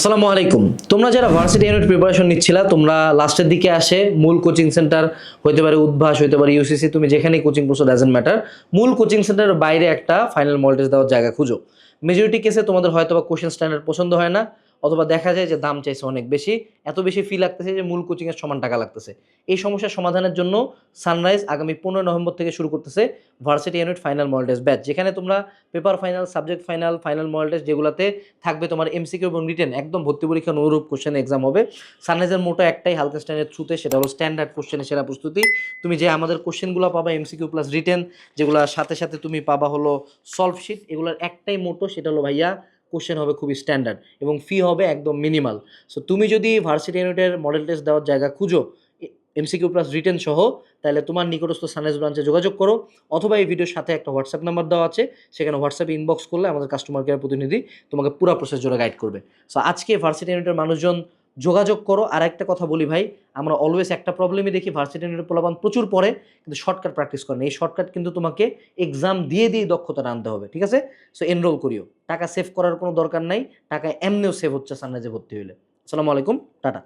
আসসালামু আলাইকুম। তোমরা যারা ভার্সিটি ইউনিট প্রিপারেশন নিচ্ছিলা, তোমরা লাস্টের দিকে আসে, মূল কোচিং সেন্টার হইতে পারে উদ্ভাস, হইতে পারে ইউসিসি তুমি যেখানে কোচিং করছ ডাজেন্ট ম্যাটার মূল কোচিং সেন্টারের বাইরে একটা ফাইনাল মল্টেজ দেওয়ার জায়গা খুঁজো। মেজরিটি কেসে তোমাদের হয়তো বা কোশ্চেন স্ট্যান্ডার্ড পছন্দ হয় না। অথবা দেখা যায় যে দাম চাইছে অনেক বেশি, এত বেশি ফি লাগতেছে যে মূল কোচিংয়ের সমান টাকা লাগতেছে। এই সমস্যার সমাধানের জন্য সানরাইজ আগামী পনেরো নভেম্বর থেকে শুরু করতেছে ভার্সিটি ইউনিট ফাইনাল মল্টেজ ব্যাচ যেখানে তোমরা paper final subject final final maltase যেগুলোতে থাকবে তোমার এমসিকিউ এবং রিটেন একদম ভর্তি পরীক্ষা অনুরূপ কোশ্চেন এক্সাম হবে। সানরাইজের মোটো একটাই হালকা স্ট্যান্ডার্ড থ্রুতে সেটা হলো স্ট্যান্ডার্ড কোশ্চেনের সেরা প্রস্তুতি। তুমি যে আমাদের কোশ্চেনগুলো পাবা এমসিকিউ প্লাস রিটেন যেগুলোর সাথে সাথে তুমি পাবা হলো সলভ শিট এগুলোর একটাই মোটো, সেটা হলো ভাইয়া কোশ্চেন হবে খুবই স্ট্যান্ডার্ড এবং ফি হবে একদম মিনিমাল সো তুমি যদি ভার্সিটি ইউনিটের মডেল টেস্ট দেওয়ার জায়গা খুঁজো এমসিকিউ প্লাস রিটেন সহ, তাহলে তোমার নিকটস্থ সানেস ব্রাঞ্চে যোগাযোগ করো অথবা এই ভিডিওর সাথে একটা হোয়াটসঅ্যাপ নাম্বার দেওয়া আছে, সেখানে হোয়াটসঅ্যাপে ইনবক্স করলে আমাদের কাস্টমার কেয়ার প্রতিনিধি তোমাকে পুরো প্রসেস জুড়ে গাইড করবে। সো আজকে ভার্সিটি ইউনিটের মানুষজন যোগাযোগ করো। আর একটা কথা বলি ভাই, আমরা অলওয়েজ একটা প্রবলেমই দেখি ভার্সিটি নেটের পোলাপান প্রচুর পরে কিন্তু শর্টকাট প্র্যাকটিস করেন এই শর্টকাট কিন্তু তোমাকে এক্সাম দিয়ে দিয়ে দক্ষতা আনতে হবে, ঠিক আছে? সো এনরোল করিও। টাকা সেভ করার কোনো দরকার নাই, টাকা এমনিও সেভ হচ্ছে সানরাইজে ভর্তি হইলে। আসসালামু আলাইকুম, টাটা।